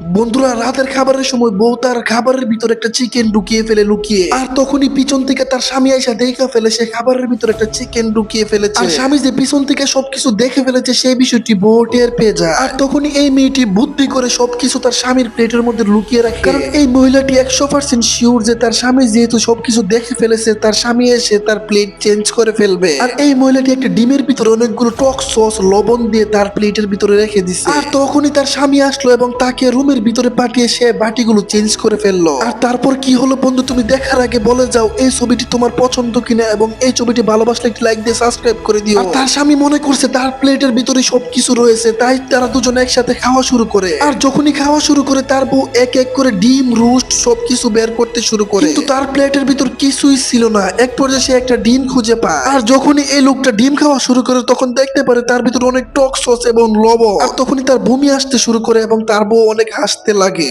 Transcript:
বন্ধুরা রাতের খাবারের সময় বউ তার খাবারের ভিতরে একটা চিকেন ঢুকিয়ে ফেলে লুকিয়ে। আর তখনই পিছন থেকে তার স্বামী আইসা দেখা ফেলে সে খাবারের ভিতরে একটা চিকেন ঢুকিয়ে ফেলেছে। আর স্বামী যে পিছন থেকে সবকিছু দেখে ফেলেছে সেই বিষয়টি বউ টের পেয়ে যায়। আর তখনই এই মেয়েটি বুদ্ধি করে সবকিছু তার স্বামীর প্লেটের মধ্যে লুকিয়ে রাখে। কারণ এই মহিলাটি একশো পার্সেন্ট শিওর যে তার স্বামী যেহেতু সবকিছু দেখে ফেলেছে তার স্বামী এসে তার প্লেট চেঞ্জ করে ফেলবে। আর এই মহিলাটি একটা ডিমের ভিতরে অনেকগুলো টক সস লবণ দিয়ে তার প্লেটের ভিতরে রেখে দিছে। আর তখনই তার স্বামী আসলো এবং তাকে রুমের ভিতরে পাঠিয়ে সে বাটিগুলো চেঞ্জ করে ফেলল। আর তারপর কি হলো বন্ধু, তুমি দেখার আগে বলে যাও, এই ছবিটি তোমার পছন্দ কিনা এবং এই ছবিটি ভালোবাসলে একটি লাইক দিয়ে সাবস্ক্রাইব করে দিও। আর তার স্বামী মনে করছে, তার প্লেটের ভিতরে সবকিছু রয়েছে, তাই তারা দুজন একসাথে খাওয়া শুরু করে। আর যখনই খাওয়া শুরু করে, তার বউ এক এক করে ডিম, রোস্ট, সবকিছু বের করতে শুরু করে। কিন্তু তার প্লেটের ভিতর কিছুই ছিল না, এক পর্যায়ে সে একটা ডিম খুঁজে পায়। আর যখনই এই লোকটা ডিম খাওয়া শুরু করে, তখন দেখতে পারে তার ভিতর অনেক টক সস এবং লবণ। আর তখনই তার বমি আসতে শুরু করে এবং তার বউ অনেক হাসতে লাগে।